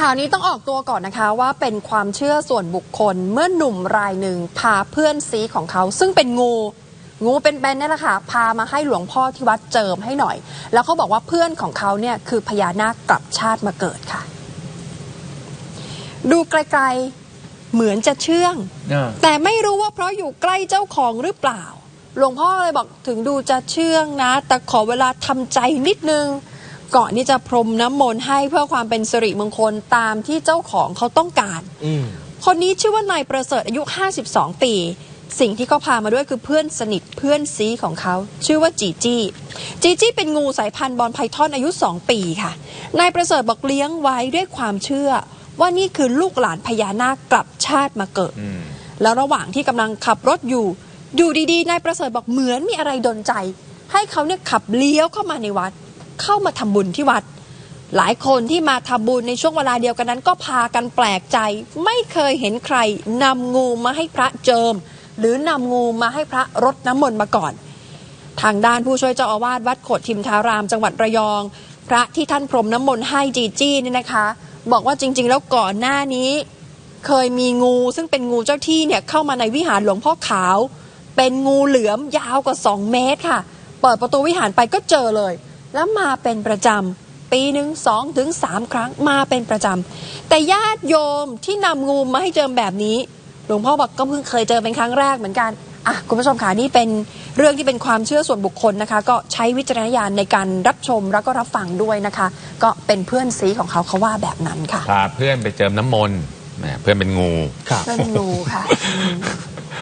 ข่าวนี้ต้องออกตัวก่อนนะคะว่าเป็นความเชื่อส่วนบุคคลเมื่อหนุ่มรายหนึ่งพาเพื่อนซีของเขา ซึ่งเป็นงู งูเป็นแบนนี่แหละค่ะพามาให้หลวงพ่อที่วัดเจิมให้หน่อย แล้วเขาบอกว่าเพื่อนของเขาเนี่ยคือพญานาคกลับชาติมาเกิดค่ะ ดูไกลๆเหมือนจะเชื่องอ่าแต่ไม่รู้ว่าเพราะอยู่ใกล้เจ้าของหรือเปล่า หลวงพ่อเลยบอกถึงดูจะเชื่องนะ แต่ขอเวลาทำใจนิดนึง ก่อนที่จะพรมน้ำมนต์ให้เพื่อความเป็นสิริมงคลตามที่เจ้าของเขาต้องการอืมคนนี้ชื่อว่านายประเสริฐอายุ 52 ปี สิ่งที่เขาพามาด้วยคือเพื่อนสนิทเพื่อนซีของเขา ชื่อว่าจีจี้ จีจี้เป็นงูสายพันธุ์บอลไพทอนอายุ 2 ปีค่ะ นายประเสริฐบอกเลี้ยงไว้ด้วยความเชื่อ ว่านี่คือลูกหลานพญานาคกลับชาติมาเกิดอืมแล้วระหว่างที่กำลังขับรถอยู่อยู่ดีๆ นายประเสริฐบอกเหมือนมีอะไรดนใจ ให้เขาเนี่ยขับเลี้ยวเข้ามาในวัด เข้ามาทำบุญที่วัด หลายคนที่มาทำบุญในช่วงเวลาเดียวกันนั้น ก็พากันแปลกใจ ไม่เคยเห็นใครนำงูมาให้พระเจิม หรือนำงูมาให้พระรดน้ำมนต์มาก่อน ทางด้านผู้ช่วยเจ้าอาวาสวัดโขดทิมทารามจังหวัดระยอง พระที่ท่านพรมน้ำมนต์ให้จีจี้เนี่ยนะคะ บอกว่าจริง ๆ แล้วก่อนหน้านี้เคยมีงูซึ่งเป็นงูเจ้าที่เนี่ยเข้ามาในวิหารหลวงพ่อขาว เป็นงูเหลือมยาวกว่า 2 เมตรค่ะ เปิดประตูวิหารไปก็เจอเลย แล้วมาเป็นประจำปีหนึ่งสองถึงสามครั้งมาเป็นประจำแต่ญาติโยมที่นำงูมาให้เจิมแบบนี้ หลวงพ่อบอกก็เพิ่งเคยเจอเป็นครั้งแรกเหมือนกันอะคุณผู้ชมค่ะนี่เป็นเรื่องที่เป็นความเชื่อส่วนบุคคลนะคะ ก็ใช้วิจารณญาณในการรับชมแล้วก็รับฟังด้วยนะคะ ก็เป็นเพื่อนซีของเขาเขาว่าแบบนั้นค่ะ พาเพื่อนไปเจิมน้ำมนต์แหมเพื่อนเป็นงูเป็นงูค่ะ